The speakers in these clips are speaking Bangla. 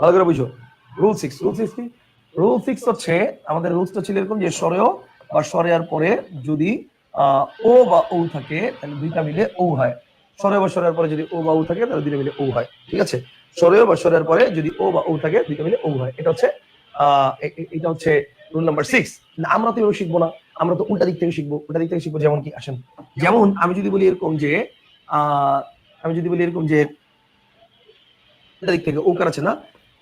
ভালো করে বুঝো। রুল সিক্স রুল সিক্স কি? রুল সিক্স হচ্ছে, আমাদের রুলসটা ছিল এরকম যে স্বরেও বা স্বরেয়ার পরে যদি ও বা ও থাকে, তাহলে দুইটা মিলে ও হয়। স্বরে বা স্বরের পরে যদি ও বা ও থাকে, তাহলে দুইটা মিলে ও হয়। ঠিক আছে? স্বরেও বা স্বরের পরে যদি ও বা ও থাকে, দুইটা মিলে ও হয়। এটা হচ্ছে এটা হচ্ছে রুল নাম্বার সিক্স আমরা তো এভাবে শিখব না। আমরা তো উল্টা দিক থেকে শিখব। উল্টা দিক থেকে শিখব যেমন কি, আসেন। যেমন আমি যদি বলি এরকম যে আমি যদি বলি এরকম যে, উল্টা দিক থেকে ওকার আছে না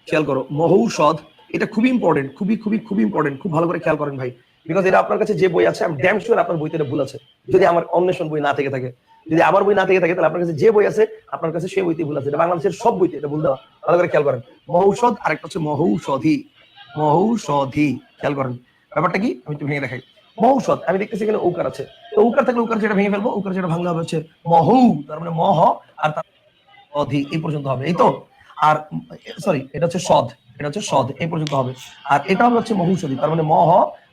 খেয়াল করো, মহৌষধ, এটা খুবই ইম্পর্টেন্ট খুবই খুবই খুবই ইম্পর্টেন্ট খুব ভালো করে খেয়াল করেন ভাই। বিকজ এটা আপনার কাছে যে বই আছে আমি ড্যাম শিওর আপনার বইতে ভুল আছে। যদি আমার অন্বেষণ বই না থেকে থাকে। যদি আমার বই না থেকে থাকে, তাহলে আপনার কাছে যে বই আছে, আপনার কাছে সেই বইতে ভুল আছে। এটা বাংলাদেশের সব বইতে এটা ভুল দেওয়া। ভালো করে খেয়াল করেন। মহৌষধ, আরেকটা হচ্ছে মহৌষধি। মহৌষধি, খেয়াল করেন। ব্যাপারটা কি? আমি একটু ভেঙে দেখাই। মহৌষধ, আমি দেখতেছি এখানে ঔকার আছে। তো ঔকার থাকলে ঔকার যেটা ভেঙে ফেলব, ঔকার যেটা ভাঙলে হবে হচ্ছে মহৌ, তার মানে মহ, আর তার অধি এই পর্যন্ত হবে। এই তো? আর সরি এটা হচ্ছে সদ, এটা হচ্ছে সদ, এই পর্যন্ত হবে। আর এটা হবে হচ্ছে মহুষধি, তার মানে মহ,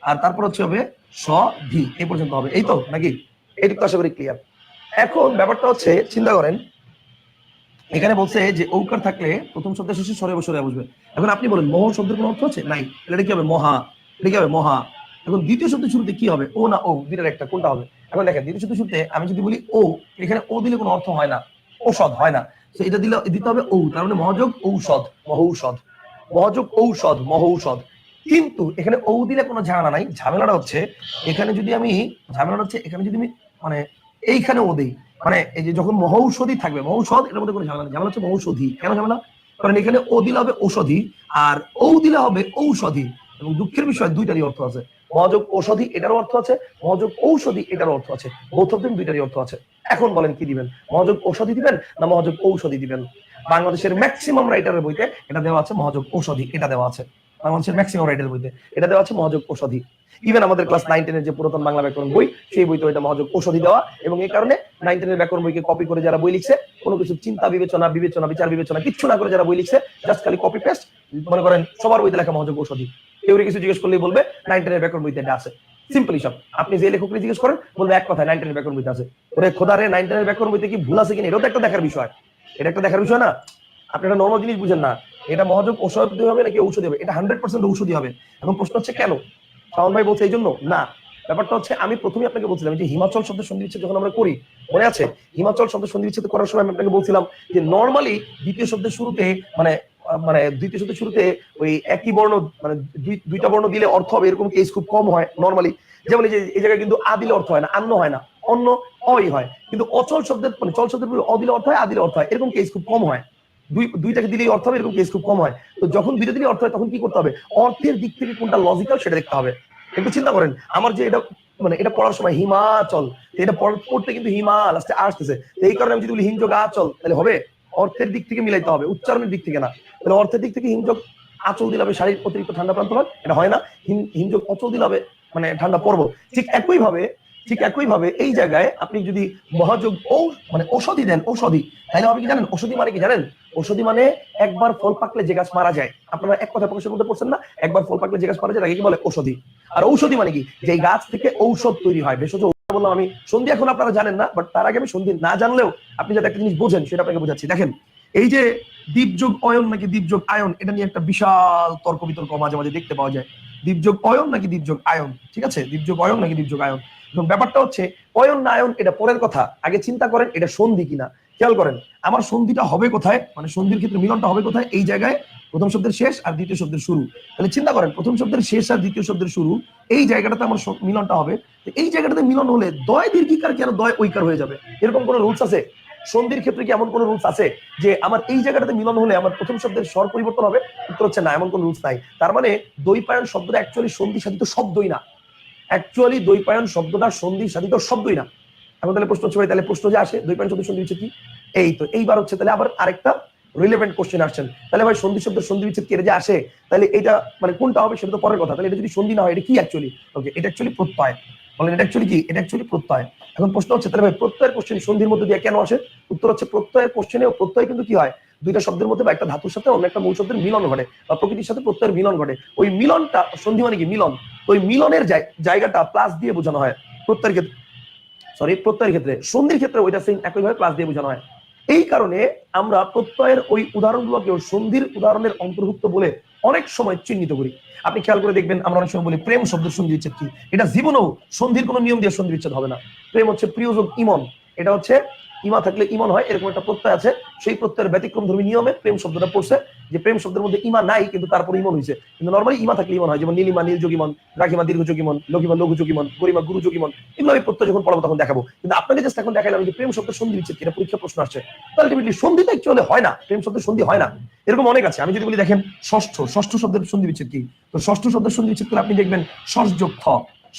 আর তারপর হচ্ছে হবে সধি, এই পর্যন্ত হবে। এই তো, নাকি? এইটুকু আশা করি ক্লিয়ার এখন ব্যাপারটা হচ্ছে, চিন্তা করেন, এখানে বলছে যে ঔকার থাকলে প্রথম শব্দের শেষে সরে বসরে বুঝবে এখন আপনি বলেন, মহ শব্দের কোনো অর্থ আছে? নাই। এটা কি হবে? মহা। এটা কি হবে? মহা। এখন দ্বিতীয় শব্দের শুরুতে কি হবে? ও না ও, দুইটার একটা, কোনটা হবে? এখন দেখেন, দ্বিতীয় শব্দের শুরুতে আমি যদি বলি ও, এখানে ও দিলে কোনো অর্থ হয় না। ঔষধ হয় না। এটা দিলে, দিতে হবে ঔ, তার মানে মহাযোগ ঔষধ, মহৌষধ। মহাযোগ ঔষধ, মহৌষধ। কিন্তু এখানে ঔ দিলে কোনো ঝামেলা নাই। ঝামেলাটা হচ্ছে, এখানে যদি আমি, ঝামেলাটা হচ্ছে, এখানে যদি আমি মানে এইখানে ও দিই মানে এই যে যখন মহৌষধি থাকবে, মহৌষধ, এর মধ্যে কোনো ঝামেলা নেই। ঝামেলা হচ্ছে মহৌষধি। কেন ঝামেলা? কারণ এখানে ও দিলে হবে ঔষধি, আর ঔ দিলে হবে ঔষধি। এবং দুঃখের বিষয়, দুইটারই অর্থ আছে। মহাযোগ ঔষধি, এটার অর্থ আছে, মহাযোগ ঔষধি এটারও অর্থ আছে বোথ অফ দুইটারই অর্থ আছে। এখন বলেন কি দিবেন? মহাযোগ ঔষধি দিবেন না মহাযোগ ঔষধি দিবেন? বাংলাদেশের ম্যাক্সিমাম রাইটারের বইতে এটা দেওয়া আছে মহাযোগ ঔষধি, এটা দেওয়া আছে। বাংলাদেশের ম্যাক্সিমাম রাইটারের বইতে এটা দেওয়া আছে মহাযোগ ঔষধি। ইভেন আমাদের ক্লাস নাইন টেনের যে পুরাতন বাংলা ব্যাকরণ বই, সেই বইতে এটা মহাযোগ ঔষধি দেওয়া এবং এই কারণে নাইন টেনের ব্যাকরণ বইকে কপি করে যারা বই লিখছে, কোনো কিছু চিন্তা, বিবেচনা বিবেচনা, বিচার, বিবেচনা, কিচ্ছু না করে যারা বই লিখছে জাস্ট খালি কপি পেস্ট মনে করেন সবার বইতে লেখা মহাযোগ ঔষধি। কেউ কিছু জিজ্ঞেস করলেই বলবে নাইন টেনের ব্যাকরণ বইতে এটা আছে। সিম্পলি সব আপনি যে লেখককে জিজ্ঞেস করেন, বলবে এক কথায় নাইন টেনের ব্যাকরণ বইতে আছে। ওরে খোদারে নাইন টেনের ব্যাকরণ বইতে কি ভুল আছে কিনা? এটাও তো একটা দেখার বিষয়। এটা একটা দেখার বিষয় না। আপনি একটা নর্মাল জিনিস বুঝেন না। এটা মহাযোগ ঔষধি হবে নাকি ঔষধি হবে? এটা হান্ড্রেড পার্সেন্ট ঔষধি হবে। এখন প্রশ্ন হচ্ছে কেন? শাওন ভাই বলছে এই জন্য না। ব্যাপারটা হচ্ছে, আমি প্রথমে আপনাকে বলছিলাম যে হিমাচল শব্দ সন্ধি বিচ্ছেদ যখন আমরা করি, মনে আছে? হিমাচল শব্দের সন্ধি বিচ্ছেদ করার সময় আমি আপনাকে বলছিলাম যে নর্মালি দ্বিতীয় শব্দের শুরুতে মানে মানে দ্বিতীয় শব্দের শুরুতে ওই একই বর্ণ মানে দুইটা বর্ণ দিলে অর্থ হবে, এরকম কেস খুব কম হয় নর্মালি যেমন এই যে, এই জায়গায় কিন্তু আ দিলে অর্থ হয় না, আন্ন হয় না অন্য অই হয়। কিন্তু অচল শব্দের মানে চল শব্দের অ দিলে অর্থ হয় আ দিলে অর্থ হয়, এরকম কেস খুব কম হয়। দুই, দুইটাকে দিলেই অর্থ হবে, এরকম কেস খুব কম হয়। তো যখন দুইটা দিলেই অর্থ হয়, তখন কি করতে হবে? অর্থের দিক থেকে কোনটা লজিক্যাল সেটা দেখতে হবে। একটু চিন্তা করেন, আমার যে এটা মানে এটা পড়ার সময় হিমাচল এটা পড়তে কিন্তু হিমা লাস্টে আসতেছে। এই কারণে আমি যদি বলি হিমযোগ আচল, তাহলে হবে? অর্থের দিক থেকে মিলাইতে হবে, উচ্চারণের দিক থেকে না। তাহলে অর্থের দিক থেকে হিমযোগ আচল দিলে হবে শারীরিক অতিরিক্ত ঠান্ডা প্রান্ত হয়। এটা হয় না। হিমযোগ অচল দিলে হবে মানে ঠান্ডা পর্ব ঠিক একই ভাবে ঠিক একই ভাবে এই জায়গায় আপনি যদি মহাযোগ ঔ মানে ঔষধি দেন, ঔষধি, তাহলে হবে কি জানেন? ঔষধি মানে কি জানেন? ঔষধি মানে একবার ফল পাকলে যে গাছ মারা যায়। আপনারা এক কথা প্রকাশের মধ্যে পড়ছেন না? একবার ফল পাকলে যে গাছ মারা যায়, তাকে কি বলে? ঔষধি। আর ঔষধি মানে কি? যে গাছ থেকে ঔষধ তৈরি হয়। ভেষজ বললাম আমি। সন্ধি এখন আপনারা জানেন না বাট তার আগে আমি সন্ধি না জানলেও আপনি যাতে একটা জিনিস বোঝেন, সেটা আপনাকে বোঝাচ্ছি। দেখেন এই যে দ্বীপযোগ অয়ন নাকি দ্বীপযোগ আয়ন, এটা নিয়ে একটা বিশাল তর্ক বিতর্ক মাঝে মাঝে দেখতে পাওয়া যায়। দ্বীপযোগ অয়ন নাকি দ্বীপযোগ আয়ন? ঠিক আছে? দ্বীপযোগ অয়ন নাকি দ্বীপযোগ আয়ন? এখন ব্যাপারটা হচ্ছে, অয়ন না আয়ন, এটা পরের কথা। আগে চিন্তা করেন, এটা সন্ধি কিনা। খেয়াল করেন, আমার সন্ধিটা হবে কোথায়? মানে সন্ধির ক্ষেত্রে মিলনটা হবে কোথায়? এই জায়গায় প্রথম শব্দের শেষ আর দ্বিতীয় শব্দের শুরু। তাহলে চিন্তা করেন, প্রথম শব্দের শেষ আর দ্বিতীয় শব্দের শুরু, এই জায়গাটাতে আমার মিলনটা হবে। এই জায়গাটাতে মিলন হলে দয় দীর্ঘিকার কেন? দয় ঐকার হয়ে যাবে। এরকম কোনো রুলস আছে? সন্ধির ক্ষেত্রে কি এমন কোনো রুলস আছে যে আমার এই জায়গাটাতে মিলন হলে আমার প্রথম শব্দের স্বর পরিবর্তন হবে? উত্তর হচ্ছে না, এমন কোনো রুলস নাই। তার মানে দৈপায়ন শব্দটা অ্যাকচুয়ালি সন্ধি সাধিত শব্দই না। অ্যাকচুয়ালি দৈপায়ন শব্দটা সন্ধি সাধিত শব্দই না। এখন তাহলে প্রশ্ন হচ্ছে ভাই, তাহলে প্রশ্ন যে আসে দৈপায়ন শব্দ সন্ধি হচ্ছে কি? এই তো, এইবার হচ্ছে তাহলে আবার আরেকটা রিলেভেন্ট কোশ্চেন আসছেন। তাহলে ভাই, সন্ধি শব্দ সন্ধি বিচ্ছেদ কেটে যে আসে, তাহলে এটা মানে কোনটা হবে সেটা তো পরের কথা। তাহলে এটা যদি সন্ধি না হয়, এটা কি অ্যাকচুয়ালি ওকে এটা অ্যাকচুয়ালি প্রত্যয়। বলেন, এটা অ্যাকচুয়ালি কি? এটা অ্যাকচুয়ালি প্রত্যয়। এখন প্রশ্ন হচ্ছে, তাহলে ভাই, প্রত্যয়ের কোশ্চেন সন্ধির মধ্যে দিয়ে কেন আসে? উত্তর হচ্ছে, প্রত্যয়ের কোশ্চেনে প্রত্যয় কিন্তু কি হয়? দুইটা শব্দের মধ্যে বা একটা ধাতুর সাথে অন্য একটা মূল শব্দের মিলন ঘটে বা প্রকৃতির সাথে প্রত্যয়ের মিলন ঘটে। ওই মিলনটা, সন্ধি মানে কি? মিলন। ওই মিলনের জায়গাটা প্লাস দিয়ে বোঝানো হয় প্রত্যয়ের ক্ষেত্রে। সরি প্রত্যয়ের ক্ষেত্রে। সন্ধির ক্ষেত্রে ওইটা সেম একইভাবে প্লাস দিয়ে বোঝানো হয়। এই কারণে আমরা প্রত্যয়ের ওই উদাহরণগুলোকেও সন্ধির উদাহরণের অন্তর্ভুক্ত বলে অনেক সময় চিহ্নিত করি। আপনি খেয়াল করে দেখবেন আমরা অনেক সময় বলি, প্রেম শব্দের সন্ধি বিচ্ছেদ কি? এটা জীবনেও সন্ধির কোনো নিয়ম দিয়ে সন্ধি বিচ্ছেদ হবে না। প্রেম হচ্ছে প্রিয় যোগ ইমন। এটা হচ্ছে ইমা থাকলে ইমন হয়, এরকম একটা প্রত্যয় আছে। সেই প্রত্যয়ের ব্যতিক্রম ধর্মী নিয়মে প্রেম শব্দটা পড়ছে যে প্রেম শব্দের মধ্যে ইমা নাই, কিন্তু তারপর ইমন হয়েছে কিন্তু নর্মালি ইমা থাকলে ইমন হয়, যেমন নীলিমা নীল যোগিমন রাখিমা দীর্ঘ যোগিমন লঘিমা লঘু যোগিমন গরিমা গুরু যোগিমন এগুলো আমি প্রত্যয় যখন পড়াবো তখন দেখাবো। কিন্তু আপনাকে জাস্ট এখন দেখাইলাম যে প্রেম শব্দের সন্ধি কি? এটা পরীক্ষা প্রশ্ন আসছে। আলটিমেটলি সন্ধি তো অ্যাকচুয়ালি হয় না, প্রেম শব্দের সন্ধি হয় না। এরকম অনেক আছে। আমি যদি বলি দেখেন, ষষ্ঠ ষষ্ঠ শব্দের সন্ধি বিচ্ছেদ কি? তো ষষ্ঠ শব্দের সন্ধি বিচ্ছেদ করে আপনি দেখবেন ষষ্ঠ থ।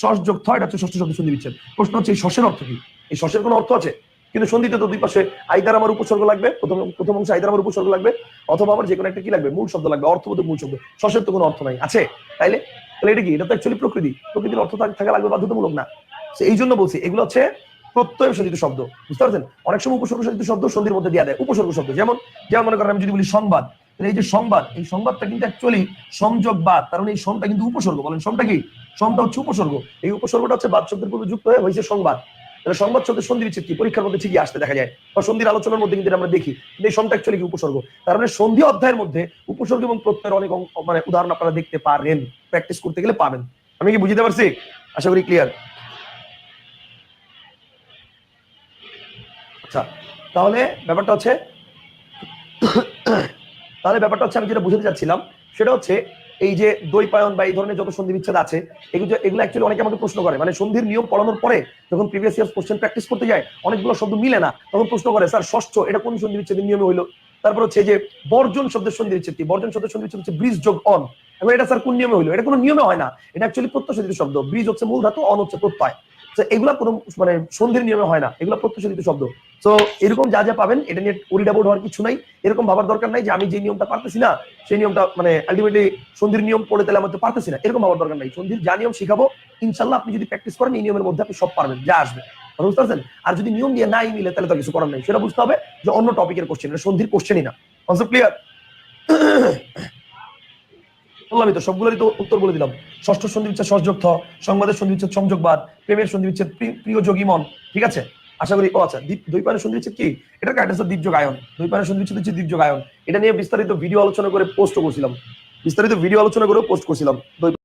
ষষ্ঠ যোগ থ, এটা হচ্ছে ষষ্ঠ শব্দের সন্ধি বিচ্ছেদ। প্রশ্ন হচ্ছে এই ষষ্ঠের অর্থ কি? এই ষষ্ঠের কোনো অর্থ আছে? কিন্তু সন্ধিতে তো দুই পাশে আইদার আমার উপসর্গ লাগবে, প্রথম প্রথম অংশে আইদার আমার উপসর্গ লাগবে, অথবা আমার যে কোনো একটা কি লাগবে? মূল শব্দ লাগবে, অর্থবোধক মূল শব্দ। ষষ্ঠের তো কোনো অর্থ নাই। আছে? তাইলে? তাহলে এটা কি? এটা তো অ্যাকচুয়ালি প্রকৃতি। প্রকৃতির অর্থ থাকা লাগবে বাধ্যতামূলক না। এই জন্য বলছি, এগুলো হচ্ছে প্রত্যয় সাজিত শব্দ। বুঝতে পারছেন? অনেক সময় উপসর্গ সাজিত শব্দ সন্ধির মধ্যে দেওয়া দেয়। উপসর্গ শব্দ। যেমন যেমন মনে করেন আমি যদি বলি সংবাদ, তাহলে এই যে সংবাদ, এই সংবাদটা কিন্তু অ্যাকচুয়ালি সংযোগবাদ। কারণ এই সমটা কিন্তু উপসর্গ। বলেন সমটা কি? সমটা হচ্ছে উপসর্গ। এই উপসর্গটা হচ্ছে বাদ শব্দের পূর্বে যুক্ত হয়ে হয়েছে সংবাদ। তাহলে সংবাদ শব্দের সন্ধি বিচ্ছেদ কি? পরীক্ষার মধ্যে ঠিকই আসতে দেখা যায়। বা সন্ধির আলোচনার মধ্যে কিন্তু আমরা দেখি এই সমটা অ্যাকচুয়ালি কি উপসর্গ? তার মানে সন্ধি অধ্যায়ের মধ্যে উপসর্গ এবং প্রত্যয়ের অনেক মানে উদাহরণ আপনারা দেখতে পারেন। প্র্যাকটিস করতে গেলে পাবেন। আমি কি বুঝতে পারছি? আশা করি ক্লিয়ার আচ্ছা তাহলে ব্যাপারটা হচ্ছে, তাহলে ব্যাপারটা হচ্ছে আমি যেটা বুঝতে চাচ্ছিলাম, সেটা হচ্ছে এই যে দই পায়ন বা এই ধরনের যত সন্ধি বিচ্ছেদ আছে, এগুলো এগুলো অ্যাকচুয়ালি অনেকে আমাকে প্রশ্ন করে। মানে সন্ধির নিয়ম পড়ানোর পরে যখন প্রিভিয়াস ইয়ার কোশ্চেন প্র্যাকটিস করতে যায়, অনেকগুলো শব্দ মিলে না, তখন প্রশ্ন করে, স্যার, ষষ্ঠ, এটা কোন সন্ধি বিচ্ছেদের নিয়মে হইল? তারপর হচ্ছে যে বর্জন শব্দের সন্ধি বিচ্ছেদ বর্জন শব্দের সন্ধি বিচ্ছেদ হচ্ছে ব্রিজ যোগ অন। এবং এটা, স্যার, কোন নিয়মে হইল? এটা কোনো নিয়মে হয় না। এটা অ্যাকচুয়ালি প্রত্যয় শব্দ। ব্রিজ হচ্ছে মূল ধাতু, অন হচ্ছে প্রত্যয়। তো এগুলা কোনো মানে সন্ধির নিয়মে হয় না। এগুলো প্রত্যয়সাধিত শব্দ। তো এরকম যা যা পাবেন, এটা নিয়ে ওরিডাবোর্ড হওয়ার কিছু নাই। এরকম ভাবার দরকার নাই যে, আমি যে নিয়মটা পারতেছি না, সেই নিয়মটা মানে আলটিমেটলি সন্ধির নিয়ম পড়ে তাহলে আমার তো পারতেছি না। এরকম ভাবার দরকার নাই। সন্ধির যা নিয়ম শিখাবো, ইনশাল্লাহ আপনি যদি প্র্যাকটিস করেন, এই নিয়মের মধ্যে আপনি সব পারবেন, যা আসবে। বুঝতে পারছেন আর যদি নিয়ম দিয়ে নাই মিলে, তাহলে তো কিছু করার নাই। সেটা বুঝতে হবে যে, অন্য টপিকের কোশ্চেন সন্ধির কোশ্চেনই না। কনসেপ্ট ক্লিয়ার বললামই তো সবগুলোরই তো উত্তর বলে দিলাম। ষষ্ঠ সন্ধি বিচ্ছেদ সহযোগ থ সংবাদের সন্ধি বিচ্ছেদ সংযোগবাদ প্রেমের সন্ধি বিচ্ছেদ প্রিয় যোগী মন, ঠিক আছে? আশা করি, ও আচ্ছা দ্বীপ দুই পানের সন্ধি বিচ্ছেদ কি? এটা কাটা দ্বীপযোগ আয়ন। দুই পানের সন্ধি বিচ্ছেদ হচ্ছে দ্বীপযোগ আয়ন। এটা নিয়ে বিস্তারিত ভিডিও আলোচনা করে পোস্ট করছিলাম। বিস্তারিত ভিডিও আলোচনা করে পোস্ট করছিলাম। দুই